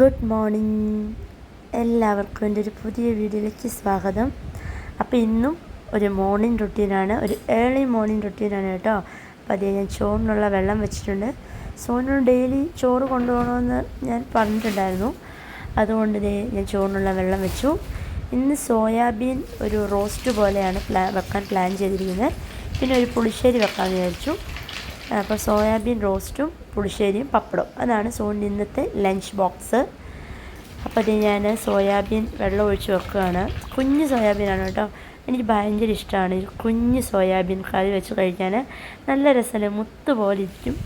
Good morning എല്ലാവർക്കും എന്റെ ഒരു പുതിയ വീഡിയോയിലേക്ക് സ്വാഗതം. അപ്പോൾ ഇന്നും ഒരു മോർണിംഗ് റുട്ടീനാണ് ഒരു ഏർലി മോർണിംഗ് റുട്ടീനാണ് കേട്ടോ. അപ്പോൾ അതേ ഞാൻ ചോറിനുള്ള വെള്ളം വെച്ചിട്ടുണ്ട്. സോനു ഡെയിലി ചോറ് കൊണ്ടുപോകണമെന്ന് ഞാൻ പറഞ്ഞിട്ടുണ്ടായിരുന്നു. അതുകൊണ്ട് ഇതേ ഞാൻ ചോറിനുള്ള വെള്ളം വെച്ചു. ഇന്ന് സോയാബീൻ ഒരു റോസ്റ്റ് പോലെയാണ് പ്ലാ വെക്കാൻ പ്ലാൻ ചെയ്തിരിക്കുന്നത്. പിന്നെ ഒരു പുളിശ്ശേരി വെക്കാമെന്ന് വിചാരിച്ചു. അപ്പോൾ സോയാബീൻ റോസ്റ്റും പുളിശ്ശേരിയും പപ്പടവും. അതാണ് സോണിന്റെ ഇന്നത്തെ ലഞ്ച് ബോക്സ് അപ്പോൾ ഞാൻ സോയാബീൻ വെള്ളം ഒഴിച്ച് വെക്കുകയാണ്. കുഞ്ഞ് സോയാബീനാണ് കേട്ടോ. എനിക്ക് ഭയങ്കര ഇഷ്ടമാണ്. കുഞ്ഞ് സോയാബീൻ കറി വെച്ച് കഴിക്കാൻ നല്ല രസമല്ലേ? മുത്ത് പോലെ ഇരിക്കും.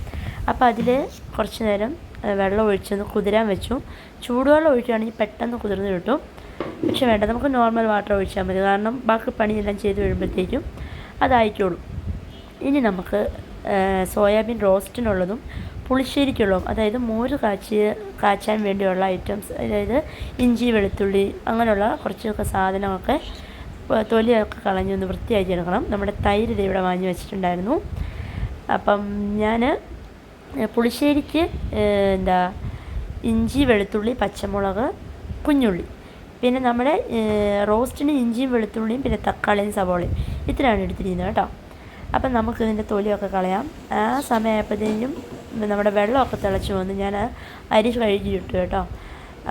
അപ്പോൾ അതിൽ കുറച്ച് നേരം വെള്ളം ഒഴിച്ചൊന്ന് കുതിരാൻ വെച്ചു. ചൂടുവെള്ളം ഒഴിക്കുകയാണെങ്കിൽ പെട്ടെന്ന് കുതിർന്ന് കിട്ടും. പക്ഷെ വേണ്ട നമുക്ക് നോർമൽ വാട്ടർ ഒഴിച്ചാൽ മതി. കാരണം ബാക്കി പണിയെല്ലാം ചെയ്ത് വരുമ്പോഴത്തേക്കും അതായിക്കോളും ഇനി നമുക്ക് സോയാബീൻ റോസ്റ്റിനുള്ളതും പുളിശ്ശേരിക്കുള്ളതും അതായത് മോര് കാച്ചി കാച്ചാൻ വേണ്ടിയുള്ള ഐറ്റംസ് അതായത് ഇഞ്ചി വെളുത്തുള്ളി അങ്ങനെയുള്ള കുറച്ചൊക്കെ സാധനമൊക്കെ തൊലിയൊക്കെ കളഞ്ഞൊന്ന് വൃത്തിയാക്കി എടുക്കണം. നമ്മുടെ തൈര് ഇവിടെ വാങ്ങി വെച്ചിട്ടുണ്ടായിരുന്നു. അപ്പം ഞാൻ പുളിശ്ശേരിക്ക് എന്താ ഇഞ്ചി വെളുത്തുള്ളി പച്ചമുളക് കുഞ്ഞുള്ളി പിന്നെ നമ്മുടെ റോസ്റ്റിന് ഇഞ്ചിയും വെളുത്തുള്ളിയും പിന്നെ തക്കാളിയും സവോളയും ഇത്രയാണ് എടുത്തിരിക്കുന്നത് കേട്ടോ. അപ്പം നമുക്ക് ഇതിന്റെ തൊലിയൊക്കെ കളയാം. ആ സമയമായപ്പോഴത്തേനും നമ്മുടെ വെള്ളമൊക്കെ തിളച്ച് വന്ന് ഞാൻ അരി കഴുകിയിട്ടു കേട്ടോ.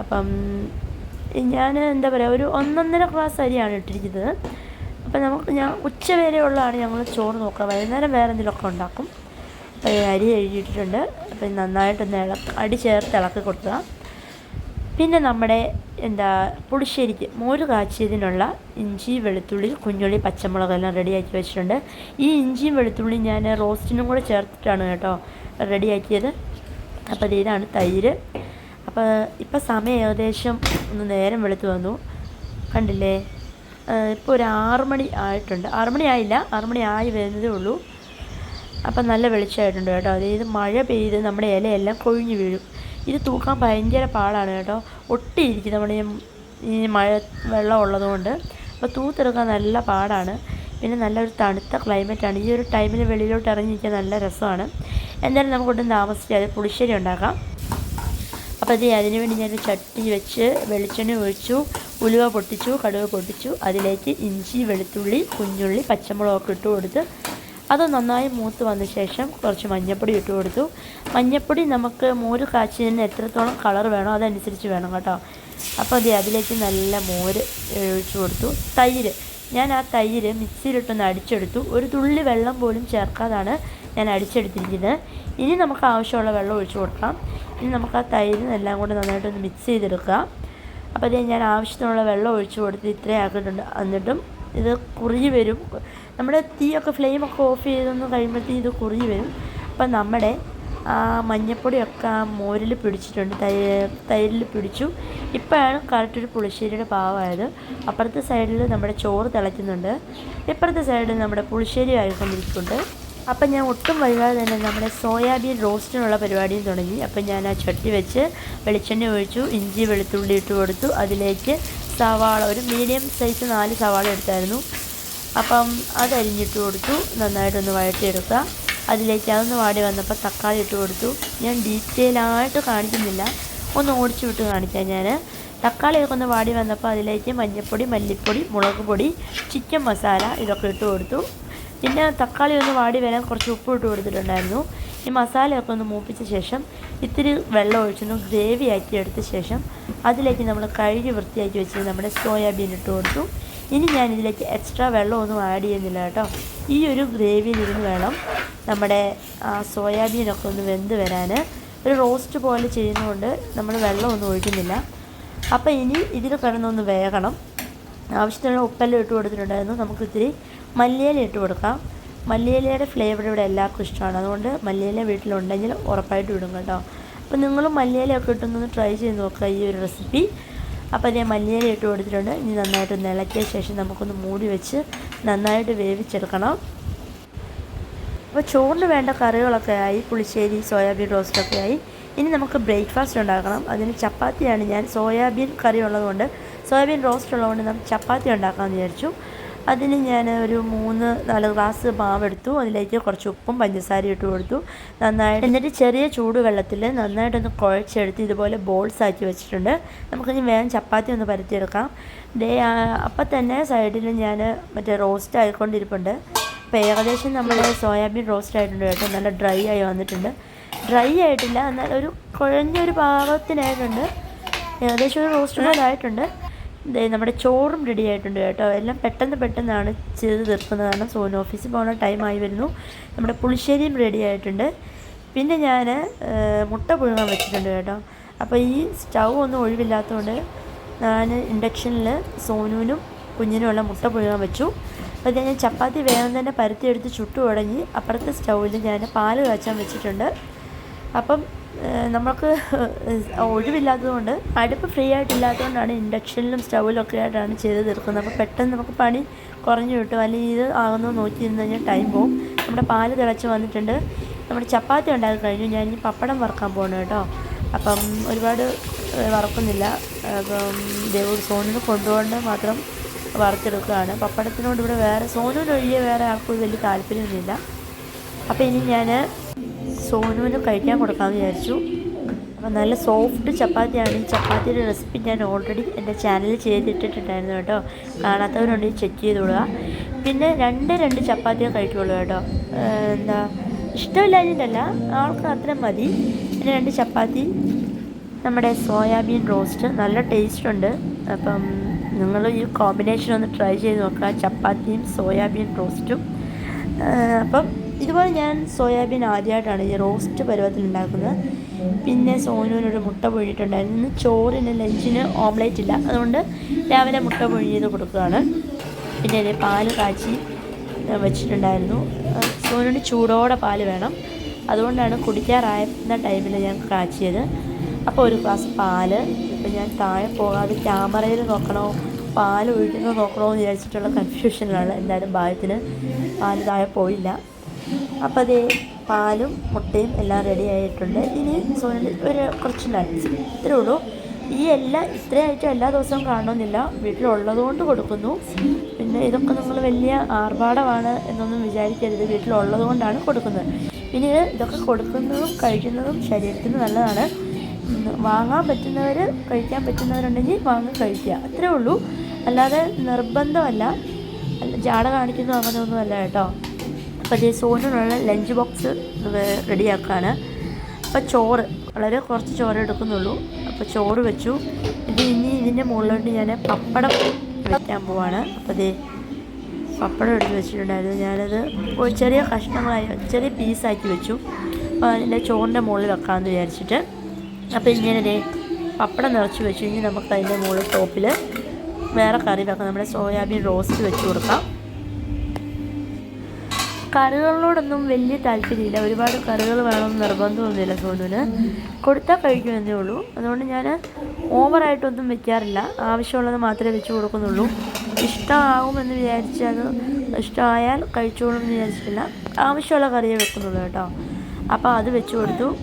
അപ്പം ഞാൻ എന്താ പറയുക ഒരു ഒന്നൊന്നര ക്ലാസ് അരിയാണ് ഇട്ടിരിക്കുന്നത്. അപ്പം നമുക്ക് ഞാൻ ഉച്ച വരെയുള്ളതാണ് ഞങ്ങൾ ചോറ് നോക്കുക. വൈകുന്നേരം വേറെ എന്തെങ്കിലുമൊക്കെ ഉണ്ടാക്കും. അപ്പോൾ അരി കഴുകിയിട്ടിട്ടുണ്ട്. അപ്പം നന്നായിട്ടൊന്ന് ഇളക്ക് അടി ചേർത്ത് ഇളക്കി കൊടുക്കുക. പിന്നെ നമ്മുടെ എന്താ പുളിശ്ശേരിക്ക് മോര് കാച്ചിയതിനുള്ള ഇഞ്ചി വെളുത്തുള്ളി കുഞ്ഞുള്ളി പച്ചമുളക് പച്ചമുളകെല്ലാം റെഡിയാക്കി വെച്ചിട്ടുണ്ട്. ഈ ഇഞ്ചിയും വെളുത്തുള്ളി ഞാൻ റോസ്റ്റിനും കൂടെ ചേർത്തിട്ടാണ് കേട്ടോ റെഡിയാക്കിയത് അപ്പോൾ ഇതാണ് തൈര്. അപ്പോൾ ഇപ്പോൾ സമയം ഏകദേശം ഒന്ന് നേരം വെളുത്ത് വന്നു. കണ്ടില്ലേ? ഇപ്പോൾ ഒരു ആറുമണി ആയിട്ടുണ്ട്. ആറുമണി ആയില്ല. ആറുമണി ആയി വരുന്നതേ ഉള്ളൂ. അപ്പം നല്ല വെളിച്ചമായിട്ടുണ്ട് കേട്ടോ. അതായത് മഴ പെയ്ത് നമ്മുടെ ഇലയെല്ലാം കൊഴിഞ്ഞു വീഴും. ഇത് തൂക്കാൻ ഭയങ്കര പാടാണ് കേട്ടോ. ഒട്ടിയിരിക്കും നമ്മുടെ ഈ- മഴ വെള്ളം ഉള്ളതുകൊണ്ട്. അപ്പോൾ തൂത്തെടുക്കാൻ നല്ല പാടാണ്. പിന്നെ നല്ലൊരു തണുത്ത ക്ലൈമറ്റാണ്. ഈ ഒരു ടൈമിൽ വെളിയിലോട്ട് ഇറങ്ങിയിരിക്കാൻ നല്ല രസമാണ്. എന്തായാലും നമുക്കൊട്ടും താമസിക്കാതെ പുളിശ്ശേരി ഉണ്ടാക്കാം. അപ്പോൾ അത് അതിന് വേണ്ടി ഞാൻ ചട്ടി വെച്ച് വെളിച്ചെണ്ണ ഒഴിച്ചു ഉലുവ പൊട്ടിച്ചു കടുക് പൊട്ടിച്ചു. അതിലേക്ക് ഇഞ്ചി വെളുത്തുള്ളി കുഞ്ഞുള്ളി പച്ചമുളകൊക്കെ ഇട്ട് കൊടുത്ത് അത് നന്നായി മൂത്ത് വന്ന ശേഷം കുറച്ച് മഞ്ഞപ്പൊടി ഇട്ട് കൊടുത്തു. മഞ്ഞപ്പൊടി നമുക്ക് മോര് കാച്ചിന് എത്രത്തോളം കളർ വേണോ അതനുസരിച്ച് വേണം കേട്ടോ. അപ്പോൾ അത് അതിലേക്ക് നല്ല മോര് ഒഴിച്ച് കൊടുത്തു. തൈര്. ഞാൻ ആ തൈര് മിക്സിയിലിട്ടൊന്ന് അടിച്ചെടുത്തു. ഒരു തുള്ളി വെള്ളം പോലും ചേർക്കാതാണ് ഞാൻ അടിച്ചെടുത്തിരിക്കുന്നത്. ഇനി നമുക്ക് ആവശ്യമുള്ള വെള്ളം ഒഴിച്ചു കൊടുക്കാം. ഇനി നമുക്ക് ആ തൈര് എല്ലാം കൂടെ നന്നായിട്ടൊന്ന് മിക്സ് ചെയ്തെടുക്കുക അപ്പോൾ അതേ ഞാൻ ആവശ്യത്തിനുള്ള വെള്ളം ഒഴിച്ചു കൊടുത്ത് ഇത്രയും ആക്കിയിട്ടുണ്ട്. എന്നിട്ടും ഇത് കുറുകി വരും. നമ്മുടെ തീയൊക്കെ ഫ്ലെയിമൊക്കെ ഓഫ് ചെയ്തൊന്ന് കഴിയുമ്പോഴത്തേക്കും ഇത് കുറി വരും. അപ്പം നമ്മുടെ മഞ്ഞപ്പൊടിയൊക്കെ ആ മോരിൽ പിടിച്ചിട്ടുണ്ട്. തൈ തൈരിൽ പിടിച്ചു. ഇപ്പോഴാണ് കറക്റ്റ് ഒരു പുളിശ്ശേരിയുടെ പാവമായത് അപ്പുറത്തെ സൈഡിൽ നമ്മുടെ ചോറ് തിളയ്ക്കുന്നുണ്ട്. ഇപ്പുറത്തെ സൈഡിൽ നമ്മുടെ പുളിശ്ശേരി ആയിക്കൊണ്ടിരിക്കുന്നുണ്ട്. അപ്പം ഞാൻ ഒട്ടും വൈകാതെ തന്നെ നമ്മുടെ സോയാബീൻ റോസ്റ്റിനുള്ള പരിപാടിയും തുടങ്ങി. അപ്പം ഞാൻ ആ ചട്ടി വെച്ച് വെളിച്ചെണ്ണ ഒഴിച്ചു ഇഞ്ചി വെളുത്തുള്ളി ഇട്ട് കൊടുത്തു. അതിലേക്ക് സവാള ഒരു മീഡിയം സൈസ് നാല് സവാള എടുത്തായിരുന്നു. അപ്പം അത് അരിഞ്ഞിട്ട് കൊടുത്തു. നന്നായിട്ടൊന്ന് വഴറ്റിയെടുക്കുക. അതിലേക്ക് അതൊന്ന് വാടി വന്നപ്പോൾ തക്കാളി ഇട്ട് കൊടുത്തു. ഞാൻ ഡീറ്റെയിൽ ആയിട്ട് കാണിക്കുന്നില്ല. ഒന്ന് ഓടിച്ചു വിട്ട് കാണിക്കാം ഞാൻ. തക്കാളിയൊക്കെ ഒന്ന് വാടി വന്നപ്പോൾ അതിലേക്ക് മഞ്ഞൾപ്പൊടി മല്ലിപ്പൊടി മുളക് പൊടി ചിക്കൻ മസാല ഇതൊക്കെ ഇട്ട് കൊടുത്തു. പിന്നെ തക്കാളി ഒന്ന് വാടി വരാൻ കുറച്ച് ഉപ്പ് ഇട്ട് കൊടുത്തിട്ടുണ്ടായിരുന്നു. ഈ മസാലയൊക്കെ ഒന്ന് മൂപ്പിച്ച ശേഷം ഇത്തിരി വെള്ളം ഒഴിച്ചൊന്ന് ഗ്രേവി ആക്കി എടുത്ത ശേഷം അതിലേക്ക് നമ്മൾ കഴുകി വൃത്തിയാക്കി വെച്ച് നമ്മുടെ സോയാബീൻ ഇട്ട് കൊടുത്തു. ഇനി ഞാൻ ഇതിലേക്ക് എക്സ്ട്രാ വെള്ളമൊന്നും ആഡ് ചെയ്യുന്നില്ല കേട്ടോ. ഈ ഒരു ഗ്രേവിയിലിരുന്ന് വേണം നമ്മുടെ സോയാബീനൊക്കെ ഒന്ന് വെന്ത് വരാൻ ഒരു റോസ്റ്റ് പോലെ ചെയ്യുന്നതുകൊണ്ട് നമ്മൾ വെള്ളമൊന്നും ഒഴിക്കുന്നില്ല. അപ്പോൾ ഇനി ഇതിൽ കിടന്നൊന്ന് വേകണം. ആവശ്യത്തിനുള്ള ഉപ്പെല്ലാം ഇട്ട് കൊടുത്തിട്ടുണ്ടായിരുന്നു. നമുക്ക് ഇത്തിരി മല്ലിയില ഇട്ട് കൊടുക്കാം. മല്ലിയിലയുടെ ഫ്ലേവർ ഇവിടെ എല്ലാവർക്കും ഇഷ്ടമാണ്. അതുകൊണ്ട് മല്ലിയില വീട്ടിലുണ്ടെങ്കിൽ ഉറപ്പായിട്ട് വിടും കേട്ടോ. അപ്പോൾ നിങ്ങളും മല്ലിയിലയൊക്കെ ഇട്ടൊന്ന് ട്രൈ ചെയ്ത് നോക്കുക ഈ ഒരു റെസിപ്പി അപ്പോൾ ഞാൻ മല്ലിയില ഇട്ട് കൊടുത്തിട്ടുണ്ട്. ഇനി നന്നായിട്ട് ഇളക്കിയ ശേഷം നമുക്കൊന്ന് മൂടി വെച്ച് നന്നായിട്ട് വേവിച്ചെടുക്കണം. അപ്പോൾ ചോറിന് വേണ്ട കറികളൊക്കെ ആയി. പുളിശ്ശേരി സോയാബീൻ റോസ്റ്റൊക്കെ ആയി. ഇനി നമുക്ക് ബ്രേക്ക്ഫാസ്റ്റ് ഉണ്ടാക്കണം. അതിന് ചപ്പാത്തിയാണ് ഞാൻ സോയാബീൻ കറി ഉള്ളതുകൊണ്ട് സോയാബീൻ റോസ്റ്റ് ഉള്ളതുകൊണ്ട് നമുക്ക് ചപ്പാത്തി ഉണ്ടാക്കാമെന്ന് വിചാരിച്ചു. അതിന് ഞാൻ ഒരു മൂന്ന് നാല് ഗ്ലാസ് മാവെടുത്തു. അതിലേക്ക് കുറച്ച് ഉപ്പും പഞ്ചസാരയും ഇട്ട് കൊടുത്തു. നന്നായിട്ട് എന്നിട്ട് ചെറിയ ചൂടുവെള്ളത്തിൽ നന്നായിട്ടൊന്ന് കുഴച്ചെടുത്ത് ഇതുപോലെ ബോൾസ് ആക്കി വെച്ചിട്ടുണ്ട്. നമുക്കിനി വേഗം ചപ്പാത്തി ഒന്ന് പരത്തിയെടുക്കാം. ഡേ അപ്പം തന്നെ സൈഡിൽ ഞാൻ മറ്റേ റോസ്റ്റ് ആയിക്കൊണ്ടിരിപ്പുണ്ട്. അപ്പോൾ ഏകദേശം നമ്മൾ സോയാബീൻ റോസ്റ്റ് ആയിട്ടുണ്ട് കേട്ടോ. നല്ല ഡ്രൈ ആയി വന്നിട്ടുണ്ട്. ഡ്രൈ ആയിട്ടില്ല എന്നാൽ ഒരു കുഴഞ്ഞൊരു പാകത്തിനായിട്ടുണ്ട്. ഏകദേശം ഒരു റോസ്റ്റ് പോലെ ആയിട്ടുണ്ട്. നമ്മുടെ ചോറും റെഡി ആയിട്ടുണ്ട് കേട്ടോ. എല്ലാം പെട്ടെന്ന് പെട്ടെന്നാണ് ചെയ്ത് തീർക്കുന്നത്. കാരണം സോന ഓഫീസിൽ പോകുന്ന ടൈമായി വരുന്നു. നമ്മുടെ പുളിശ്ശേരിയും റെഡി ആയിട്ടുണ്ട്. പിന്നെ ഞാൻ മുട്ട പുഴുങ്ങാൻ വെച്ചിട്ടുണ്ട് കേട്ടോ. അപ്പോൾ ഈ സ്റ്റൗ ഒന്നും ഒഴിവില്ലാത്തതുകൊണ്ട് ഞാൻ ഇൻഡക്ഷനിൽ സോനുവിനും കുഞ്ഞിനുമുള്ള മുട്ട പുഴുങ്ങാൻ വെച്ചു. അപ്പോൾ ഞാൻ ചപ്പാത്തി വേഗം തന്നെ പരത്തിയെടുത്ത് ചുട്ടു തുടങ്ങി. അപ്പുറത്തെ സ്റ്റൗവിൽ ഞാൻ പാൽ കാച്ചാൻ വെച്ചിട്ടുണ്ട്. അപ്പം നമുക്ക് ഒഴിവില്ലാത്തതുകൊണ്ട് അടുപ്പ് ഫ്രീ ആയിട്ടില്ലാത്തതുകൊണ്ടാണ് ഇൻഡക്ഷനിലും സ്റ്റൗവിലും ഒക്കെ ആയിട്ടാണ് ചെയ്ത് തീർക്കുന്നത്. അപ്പോൾ പെട്ടെന്ന് നമുക്ക് പണി കുറഞ്ഞു കിട്ടും. അല്ലെങ്കിൽ ഇത് ആകുന്നു നോക്കി ഇരുന്ന് കഴിഞ്ഞാൽ ടൈം പോകും നമ്മുടെ പാൽ തിളച്ച് വന്നിട്ടുണ്ട്. നമ്മുടെ ചപ്പാത്തി ഉണ്ടാക്കി കഴിഞ്ഞു. ഞാൻ ഇനി പപ്പടം വറുക്കാൻ പോകണം കേട്ടോ. അപ്പം ഒരുപാട് വറക്കുന്നില്ല. അപ്പം ദേവ് സോണിന് കൊണ്ടുപോകേണ്ട മാത്രം വറുത്തെടുക്കുകയാണ്. പപ്പടത്തിനോട് ഇവിടെ വേറെ സോനുവിനൊഴികെ വേറെ ആർക്കും വലിയ താല്പര്യമൊന്നുമില്ല. അപ്പോൾ ഇനി ഞാൻ സോനുവിന് കഴിക്കാൻ കൊടുക്കാമെന്ന് വിചാരിച്ചു. അപ്പോൾ നല്ല സോഫ്റ്റ് ചപ്പാത്തിയാണ്. ഈ ചപ്പാത്തിയുടെ റെസിപ്പി ഞാൻ ഓൾറെഡി എന്റെ ചാനലിൽ ചെയ്തിട്ടിട്ടുണ്ടായിരുന്നു കേട്ടോ. കാണാത്തവരുണ്ടെങ്കിൽ ചെക്ക് ചെയ്ത് കൊടുക്കുക പിന്നെ രണ്ട് രണ്ട് ചപ്പാത്തിയെ കഴിക്കുള്ളൂ കേട്ടോ. എന്താ ഇഷ്ടമില്ലാഞ്ഞിട്ടല്ല. ആൾക്ക് അത്ര മതി. പിന്നെ രണ്ട് ചപ്പാത്തി. നമ്മുടെ സോയാബീൻ റോസ്റ്റ്. നല്ല ടേസ്റ്റ് ഉണ്ട്. അപ്പം നിങ്ങൾ ഈ കോമ്പിനേഷൻ ഒന്ന് ട്രൈ ചെയ്ത് നോക്കുക. ചപ്പാത്തിയും സോയാബീൻ റോസ്റ്റും. അപ്പം ഇതുപോലെ ഞാൻ സോയാബീൻ ആദ്യമായിട്ടാണ് ഈ റോസ്റ്റ് പരുവത്തിൽ ഉണ്ടാക്കുന്നത്. പിന്നെ സോനുവിനൊരു മുട്ട പൊഴിയിട്ടുണ്ടായിരുന്നു ഇന്ന് ചോറിന് ലഞ്ചിന് ഓംലേറ്റ് ഇല്ല. അതുകൊണ്ട് രാവിലെ മുട്ട പൊഴിയത് കൊടുക്കുകയാണ്. പിന്നെ അതിൽ പാൽ കാച്ചി വെച്ചിട്ടുണ്ടായിരുന്നു. സോനുവിന് ചൂടോടെ പാൽ വേണം. അതുകൊണ്ടാണ് കുടിക്കാറായിരുന്ന ടൈമിൽ ഞാൻ കാച്ചിയത്. അപ്പോൾ ഒരു ഗ്ലാസ് പാൽ. ഇപ്പം ഞാൻ താഴെ പോകാതെ ക്യാമറയിൽ നോക്കണോ പാൽ ഒഴിക്കുന്നത് നോക്കണോ എന്ന് വിചാരിച്ചിട്ടുള്ള കൺഫ്യൂഷനിലാണ് എന്തായാലും ഭാഗ്യത്തിന് പാൽ താഴെ പോയില്ല. അപ്പോൾ അതേ പാലും മുട്ടയും എല്ലാം റെഡി ആയിട്ടുണ്ട്. ഇനി സോനൽ ഒരു കുറച്ച് നട്ട്സ് ഇത്രേ ഉള്ളൂ. ഈ എല്ലാ ഇത്രയായിട്ടും എല്ലാ ദിവസവും കാണണമെന്നില്ല. വീട്ടിലുള്ളതുകൊണ്ട് കൊടുക്കുന്നു. പിന്നെ ഇതൊക്കെ നമ്മൾ വലിയ ആർഭാടമാണ് എന്നൊന്നും വിചാരിക്കരുത്. വീട്ടിലുള്ളതുകൊണ്ടാണ് കൊടുക്കുന്നത്. പിന്നെ ഇതൊക്കെ കൊടുക്കുന്നതും കഴിക്കുന്നതും ശരീരത്തിന് നല്ലതാണ്. വാങ്ങാൻ പറ്റുന്നവർ കഴിക്കാൻ പറ്റുന്നവരുണ്ടെങ്കിൽ വാങ്ങി കഴിക്കുക. അത്രേ ഉള്ളൂ. അല്ലാതെ നിർബന്ധമല്ല. ജാട കാണിക്കുന്നു അങ്ങനെയൊന്നുമല്ല കേട്ടോ. അപ്പോൾ അതേ സോനിനുള്ള ലഞ്ച് ബോക്സ് റെഡിയാക്കുകയാണ് അപ്പോൾ ചോറ് വളരെ കുറച്ച് ചോറ് എടുക്കുന്നുള്ളൂ. അപ്പോൾ ചോറ് വെച്ചു. ഇത് ഇനി ഇതിന്റെ മുകളിലോട്ട് ഞാൻ പപ്പടം വയ്ക്കാൻ പോവാണ്. അപ്പോൾ അതേ പപ്പടം എടുത്ത് വെച്ചിട്ടുണ്ടായിരുന്നു. ഞാനത് ചെറിയ കഷ്ണങ്ങളായി ചെറിയ പീസാക്കി വെച്ചു. അപ്പോൾ അതിന്റെ ചോറിന്റെ മുകളിൽ വെക്കാമെന്ന് വിചാരിച്ചിട്ട്. അപ്പോൾ ഇങ്ങനെ പപ്പടം നിറച്ച് വെച്ചു. കഴിഞ്ഞാൽ നമുക്ക് അതിന്റെ മുകളിൽ ടോപ്പിൽ വേറെ കറി വെക്കാം. നമ്മുടെ സോയാബീൻ റോസ്റ്റ് വെച്ച് കൊടുക്കാം. കറികളോടൊന്നും വലിയ താല്പര്യമില്ല. ഒരുപാട് കറികൾ വേണമെന്ന് നിർബന്ധമൊന്നുമില്ല സോനുവിന്. കൊടുത്താൽ കഴിക്കുമെന്നേ ഉള്ളൂ. അതുകൊണ്ട് ഞാൻ ഓവറായിട്ടൊന്നും വെക്കാറില്ല. ആവശ്യമുള്ളത് മാത്രമേ വെച്ച് കൊടുക്കുന്നുള്ളൂ. ഇഷ്ടമാകുമെന്ന് വിചാരിച്ചത് ഇഷ്ടമായാൽ കഴിച്ചോളും എന്ന് വിചാരിച്ചിട്ടില്ല. ആവശ്യമുള്ള കറിയേ വെക്കുന്നുള്ളൂ കേട്ടോ. അപ്പോൾ അത് വെച്ച് കൊടുത്തു.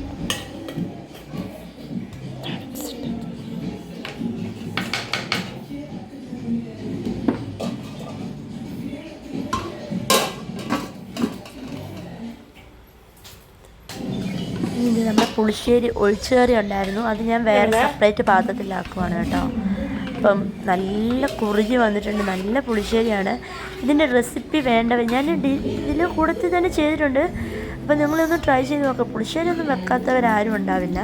ഇത് നമ്മുടെ പുളിശ്ശേരി ഒഴിച്ചുകറി ഉണ്ടായിരുന്നു. അത് ഞാൻ വേറെ സെപ്പറേറ്റ് പാത്രത്തിലാക്കുവാണ് കേട്ടോ. അപ്പം നല്ല കുറുകി വന്നിട്ടുണ്ട്. നല്ല പുളിശ്ശേരിയാണ്. ഇതിന്റെ റെസിപ്പി വേണ്ടവ ഞാൻ ഇതിൽ കൂടത്തിൽ തന്നെ ചെയ്തിട്ടുണ്ട്. അപ്പം നിങ്ങളൊന്ന് ട്രൈ ചെയ്ത് നോക്കുക പുളിശ്ശേരി ഒന്നും വെക്കാത്തവരാരും ഉണ്ടാവില്ല.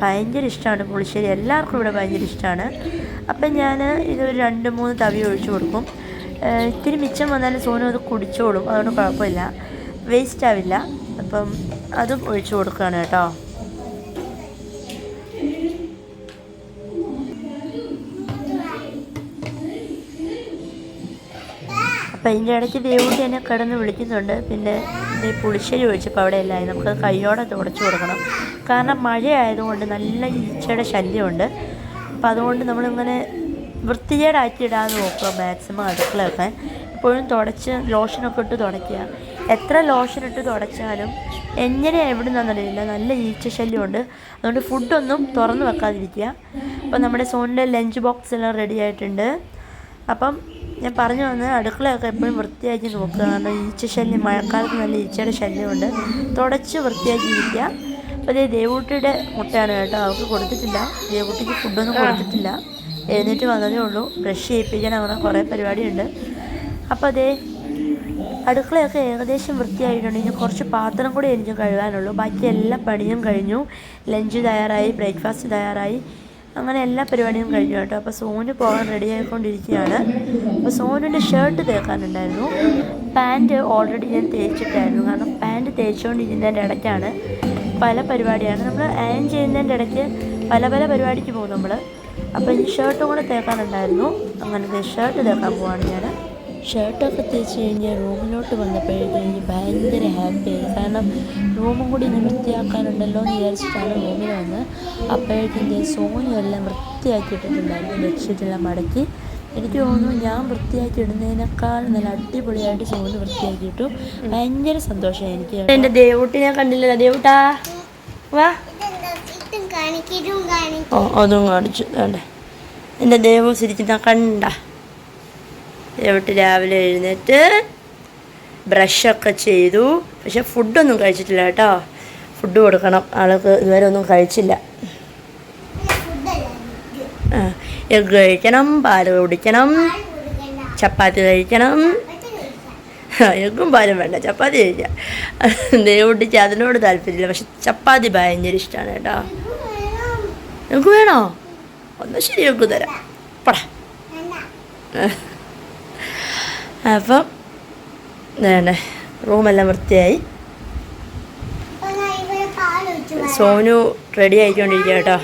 ഭയങ്കര ഇഷ്ടമാണ് പുളിശ്ശേരി. എല്ലാവർക്കും ഇവിടെ ഭയങ്കര ഇഷ്ടമാണ്. അപ്പം ഞാൻ ഇതൊരു രണ്ട് മൂന്ന് തവി ഒഴിച്ചു കൊടുക്കും. ഇത്തിരി മിച്ചം വന്നാലും സോനു അത് കുടിച്ചോളും. അതുകൊണ്ട് കുഴപ്പമില്ല. വേസ്റ്റ് ആവില്ല. അപ്പം അതും ഒഴിച്ചു കൊടുക്കുകയാണ് കേട്ടോ. അപ്പം അതിന്റെ ഇടയ്ക്ക് ദേവൂട്ടി എന്നെ കിടന്ന് വിളിക്കുന്നുണ്ട്. പിന്നെ ഈ പുളിശ്ശേരി ഒഴിച്ചപ്പോൾ അവിടെ ഇല്ലായി നമുക്ക് കൈയോടെ തുടച്ചു കൊടുക്കണം. കാരണം മഴയായതുകൊണ്ട് നല്ല ഈച്ചയുടെ ശല്യമുണ്ട്. അപ്പം അതുകൊണ്ട് നമ്മളിങ്ങനെ വൃത്തികേടാക്കി ഇടാൻ നോക്കുക. മാക്സിമം അടുക്കളയൊക്കെ. എപ്പോഴും തുടച്ച് ലോഷനൊക്കെ ഇട്ട് തുടയ്ക്കുക. എത്ര ലോഷൻ ഇട്ട് തുടച്ചാലും എങ്ങനെ എവിടെ നിന്നറിയില്ല നല്ല ഈച്ച ശല്യമുണ്ട്. അതുകൊണ്ട് ഫുഡൊന്നും തുറന്ന് വെക്കാതിരിക്കുക. അപ്പം നമ്മുടെ സോണിന്റെ ലഞ്ച് ബോക്സ് എല്ലാം റെഡി ആയിട്ടുണ്ട്. അപ്പം ഞാൻ പറഞ്ഞു വന്ന് അടുക്കളയൊക്കെ എപ്പോഴും വൃത്തിയാക്കി നോക്കുക. കാരണം ഈച്ച ശല്യം മഴക്കാലത്ത് നല്ല ഈച്ചയുടെ ശല്യമുണ്ട്. തുടച്ച് വൃത്തിയാക്കി ഇരിക്കുക. അപ്പോൾ ഇതേ ദേവൂട്ടിയുടെ മുട്ടയാണ് കേട്ടോ. അവർക്ക് കൊടുത്തിട്ടില്ല. ദേവൂട്ടിക്ക് ഫുഡൊന്നും കൊടുത്തിട്ടില്ല. എഴുന്നേറ്റ് വന്നതേ ഉള്ളൂ. ബ്രഷ് ചെയ്യിപ്പിക്കാൻ അങ്ങനെ കുറേ പരിപാടിയുണ്ട്. അപ്പോൾ അതേ അടുക്കളയൊക്കെ ഏകദേശം വൃത്തിയായിട്ടുണ്ട്. ഇനി കുറച്ച് പാത്രം കൂടി എനിക്ക് കഴുകാനുള്ളൂ. ബാക്കി എല്ലാ പണിയും കഴിഞ്ഞു. ലഞ്ച് തയ്യാറായി ബ്രേക്ക്ഫാസ്റ്റ് തയ്യാറായി. അങ്ങനെ എല്ലാ പരിപാടിയും കഴിഞ്ഞു കേട്ടോ. അപ്പോൾ സോനു പോകാൻ റെഡി ആയിക്കൊണ്ടിരിക്കുകയാണ്. അപ്പോൾ സോനുവിന്റെ ഷർട്ട് തേക്കാനുണ്ടായിരുന്നു. പാന്റ് ഓൾറെഡി ഞാൻ തേച്ചിട്ടായിരുന്നു. കാരണം പാന്റ് തേച്ചുകൊണ്ടിരിക്കുന്നതിന്റെ ഇടയ്ക്കാണ് പല പരിപാടിയാണ്. നമ്മൾ അയൺ ചെയ്യുന്നതിന്റെ ഇടയ്ക്ക് പല പല പരിപാടിക്ക് പോകും നമ്മൾ അപ്പോൾ ഈ ഷർട്ടും കൂടെ തേക്കാനുണ്ടായിരുന്നു. അങ്ങനത്തെ ഷർട്ട് തേക്കാൻ പോവാണ് ഞാൻ ഷർട്ടൊക്കെ തേച്ച് കഴിഞ്ഞ് റൂമിലോട്ട് വന്നപ്പോഴത്തേക്ക് എനിക്ക് ഭയങ്കര ഹാപ്പിയായി കാരണം റൂമും കൂടി ഇനി വൃത്തിയാക്കാനുണ്ടല്ലോ എന്ന് വിചാരിച്ചിട്ടാണ് റൂമിൽ വന്ന്. അപ്പോഴത്തേക്ക് എന്റെ സോനു എല്ലാം വൃത്തിയാക്കി ഇട്ടിട്ടുണ്ടായിരുന്നു ബെഡ്ഷീറ്റെല്ലാം മടക്കി. എനിക്ക് തോന്നുന്നു ഞാൻ വൃത്തിയാക്കി ഇടുന്നതിനേക്കാൾ നല്ല അടിപൊളിയായിട്ട് സോനു വൃത്തിയാക്കിയിട്ടു. ഭയങ്കര സന്തോഷമായി എനിക്ക് എന്റെ ദേവൂട്ടിനെ കണ്ടില്ല ദേവൂട്ടാ വാ. ഓ അതും കാണിച്ചു. വേണ്ടേ. എന്റെ ദേവം സിരിക്കുന്ന കണ്ട. ദേവട്ട് രാവിലെ എഴുന്നേറ്റ് ബ്രഷൊക്കെ ചെയ്തു. പക്ഷെ ഫുഡൊന്നും കഴിച്ചിട്ടില്ല കേട്ടോ. ഫുഡ് കൊടുക്കണം. ആൾക്ക് ഇതുവരെ ഒന്നും കഴിച്ചില്ല. എഗ് കഴിക്കണം. പാൽ കുടിക്കണം. ചപ്പാത്തി കഴിക്കണം. എഗ്ഗും പാലും വേണ്ട. ചപ്പാത്തി കഴിക്കാം. ദേവുട്ടിക്ക് അതിനോട് താല്പര്യമില്ല. പക്ഷെ ചപ്പാത്തി ഭയങ്കര ഇഷ്ടമാണ് കേട്ടോ. എഗ് വേണോ? ഒന്ന് ശരി എഗ് തരാം. പടാ. അപ്പം വേണ്ട റൂമെല്ലാം വൃത്തിയായി. സോനു റെഡി ആയിക്കൊണ്ടിരിക്കുക കേട്ടോ.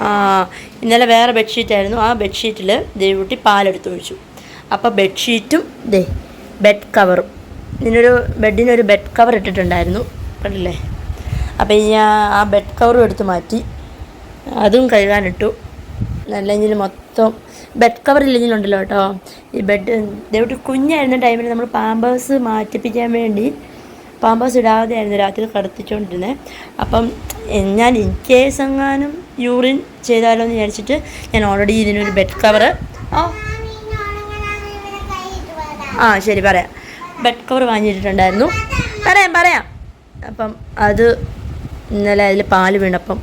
ആ ഇന്നലെ വേറെ ബെഡ്ഷീറ്റ് ആയിരുന്നു. ആ ബെഡ്ഷീറ്റിൽ ദേവുട്ടി പാലെടുത്ത് ഒഴിച്ചു അപ്പോൾ ബെഡ്ഷീറ്റും ദേ ബെഡ് കവറും ഇതിനൊരു ബെഡിനൊരു ബെഡ് കവർ ഇട്ടിട്ടുണ്ടായിരുന്നു. കണ്ടില്ലേ? അപ്പോൾ ആ- ആ ബെഡ് കവറും എടുത്ത് മാറ്റി. അതും കഴുകാനിട്ടു. അല്ലെങ്കിൽ മൊത്തം ബെഡ് കവർ ഇല്ലെങ്കിലുണ്ടല്ലോ കേട്ടോ. ഈ ബെഡ് ദേവട്ട് കുഞ്ഞായിരുന്ന ടൈമിൽ നമ്മൾ പാമ്പേഴ്സ് മാറ്റിപ്പിക്കാൻ വേണ്ടി പാമ്പേഴ്സ് ഇടാതെയായിരുന്നു രാത്രി കടത്തിച്ചുകൊണ്ടിരുന്നത് അപ്പം ഞാൻ ഇൻ കേസ് എങ്ങാനും യൂറിൻ ചെയ്താലോ എന്ന് വിചാരിച്ചിട്ട് ഞാൻ ഓൾറെഡി ഇതിനൊരു ബെഡ് കവർ ഓ ആ ശരി പറയാം. ബെഡ് കവർ വാങ്ങിയിട്ടുണ്ടായിരുന്നു പറയാം പറയാം. അപ്പം അത് ഇന്നലെ അതിൽ പാൽ വീണപ്പം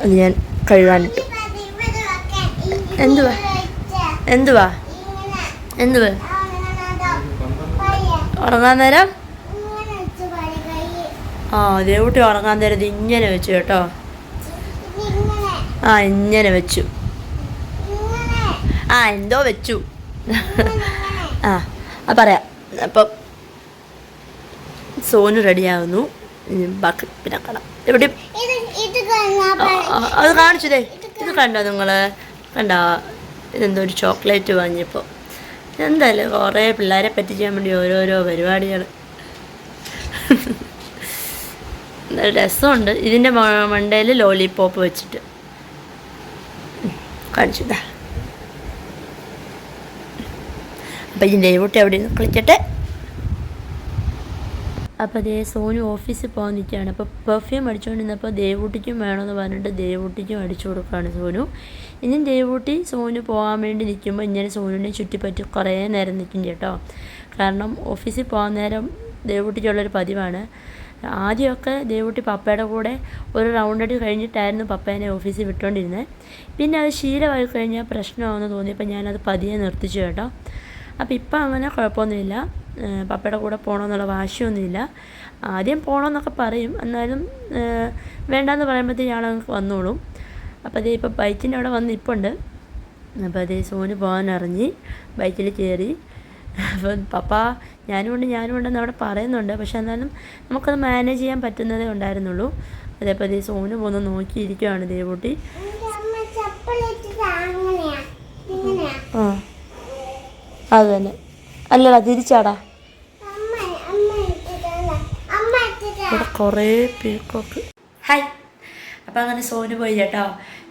അത് ഞാൻ കഴുകാനിട്ടു. എന്തുവാ? എന്തുവാ? എന്തുവാ? ഉറങ്ങാൻ നേരം? ആ ദേവുട്ടി ഉറങ്ങാൻ നേരം ഇത് ഇങ്ങനെ വെച്ചു കേട്ടോ. ആ ഇങ്ങനെ വെച്ചു. ആ എന്തോ വെച്ചു. ആ ആ പറയാം. അപ്പം സോനു റെഡിയാവുന്നു ബാക്കി പിന്നെ കാണാം. എവിടെ ഇത് കാണാ ആ, ആ, അത് കാണിച്ചതേ ഇത് കണ്ടോ നിങ്ങൾ കണ്ടോ ഇതെന്തോ ഒരു ചോക്ലേറ്റ് വാങ്ങിയപ്പോൾ എന്തായാലും കുറേ പിള്ളേരെ ചെയ്യാൻ വേണ്ടി ഓരോരോ പരിപാടികൾ രസമുണ്ട്. ഇതിന്റെ മണ്ടയിൽ ലോലിപോപ്പ് വെച്ചിട്ട്. കാണിച്ചതാ. അപ്പം ഇതിന്റെ കുട്ടി അവിടെ നിന്ന് കളിക്കട്ടെ. അപ്പോൾ ദേ സോനു ഓഫീസിൽ പോകാൻ നിൽക്കുകയാണ് അപ്പോൾ പെർഫ്യൂം അടിച്ചുകൊണ്ടിരുന്നപ്പോൾ ദേവൂട്ടിക്കും വേണമെന്ന് പറഞ്ഞിട്ട് ദേവൂട്ടിക്കും അടിച്ചു കൊടുക്കുകയാണ് സോനു. ഇനി ദേവൂട്ടി സോനു പോകാൻ വേണ്ടി നിൽക്കുമ്പോൾ ഇങ്ങനെ സോനുവിനെ ചുറ്റിപ്പറ്റി കുറേ നേരം നിൽക്കും കേട്ടോ. കാരണം ഓഫീസിൽ പോകാൻ നേരം ദേവൂട്ടിക്കുള്ളൊരു പതിവാണ്. ആദ്യമൊക്കെ ദേവൂട്ടി പപ്പയുടെ കൂടെ ഒരു റൗണ്ട് അടി കഴിഞ്ഞിട്ടായിരുന്നു പപ്പേനെ ഓഫീസിൽ വിട്ടുകൊണ്ടിരുന്നത് പിന്നെ അത് ശീലമായി കഴിഞ്ഞാൽ പ്രശ്നമാണെന്ന് തോന്നിയപ്പോൾ ഞാനത് പതിയെ നിർത്തിച്ചു കേട്ടോ. അപ്പോൾ ഇപ്പം അങ്ങനെ കുഴപ്പമൊന്നുമില്ല. പപ്പയുടെ കൂടെ പോകണമെന്നുള്ള വാശിയൊന്നുമില്ല. ആദ്യം പോകണമെന്നൊക്കെ പറയും. എന്നാലും വേണ്ടെന്ന് പറയുമ്പോഴത്തേക്കും ഇയാൾ വന്നോളും. അപ്പോൾ അതേ ഇപ്പോൾ ബൈക്കിന്റെ അവിടെ വന്ന് നിൽപ്പുണ്ട് അപ്പോൾ അതേ സോന് പോകാൻ ഇറങ്ങി ബൈക്കിൽ കയറി അപ്പം പപ്പ ഞാനും ഉണ്ട് ഞാനും ഉണ്ടെന്ന് അവിടെ പറയുന്നുണ്ട്. പക്ഷെ എന്നാലും നമുക്കത് മാനേജ് ചെയ്യാൻ പറ്റുന്നതേ ഉണ്ടായിരുന്നുള്ളൂ. അതേപോലെ ഈ സോന് പോന്ന് നോക്കിയിരിക്കുകയാണ് ദേവൂട്ടി. ആ അത് തന്നെ അല്ലടാ തിരിച്ചാടാ. അമ്മ അമ്മ അമ്മ ഇട്ടിട്ടാ ഇവിടെ കുറേ പീക്കോക്ക് ഹായ്. അപ്പോൾ അങ്ങനെ സോനു പോയി കേട്ടോ.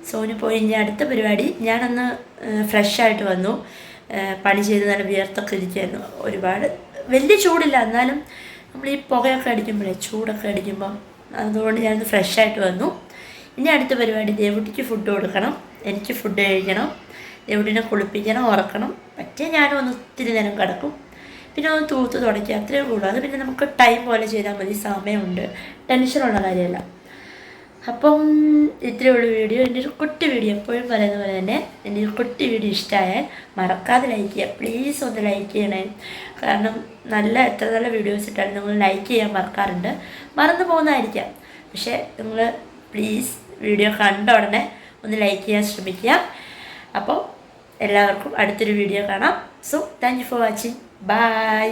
സോനു പോയി ഇനി അടുത്ത പരിപാടി. ഞാനന്ന് ഫ്രഷ് ആയിട്ട് വന്നു. പണി ചെയ്ത് നല്ല വിയർത്തൊക്കെ ഇരിക്കുകയായിരുന്നു ഒരുപാട് വലിയ ചൂടില്ല. എന്നാലും നമ്മൾ ഈ പുകയൊക്കെ അടിക്കുമ്പോഴേ ചൂടൊക്കെ അടിക്കുമ്പോൾ അതുകൊണ്ട് ഞാനത് ഫ്രഷായിട്ട് വന്നു. ഇനി അടുത്ത പരിപാടി ദേവുട്ടിക്ക് ഫുഡ് കൊടുക്കണം. എനിക്ക് ഫുഡ് കഴിക്കണം. എവിടിനെ കുളിപ്പിക്കണം ഉറക്കണം. മറ്റേ ഞാനും ഒന്ന് ഒത്തിരി നേരം കിടക്കും. പിന്നെ ഒന്ന് തൂത്ത് തുടയ്ക്കുക അത്രയേ ഉള്ളൂ. അത് പിന്നെ നമുക്ക് ടൈം പോലെ ചെയ്താൽ മതി. സമയമുണ്ട്. ടെൻഷനുള്ള കാര്യമല്ല. അപ്പം ഇത്രയേ ഉള്ളൂ വീഡിയോ. എന്റെ ഒരു കുട്ടി വീഡിയോ എപ്പോഴും പറയുന്ന പോലെ തന്നെ എന്റെ ഒരു കുട്ടി വീഡിയോ ഇഷ്ടമായാൽ മറക്കാതെ ലൈക്ക് ചെയ്യുക. പ്ലീസ് ഒന്ന് ലൈക്ക് ചെയ്യണേ. കാരണം നല്ല എത്ര നല്ല വീഡിയോസ് ഇട്ടാലും നിങ്ങൾ ലൈക്ക് ചെയ്യാൻ മറക്കാറുണ്ട്. മറന്നു പോകുന്നതായിരിക്കാം. പക്ഷേ നിങ്ങൾ പ്ലീസ് വീഡിയോ കണ്ട ഉടനെ ഒന്ന് ലൈക്ക് ചെയ്യാൻ ശ്രമിക്കുക. അപ്പോൾ എല്ലാവർക്കും അടുത്തൊരു വീഡിയോ കാണാം. So thank you for watching bye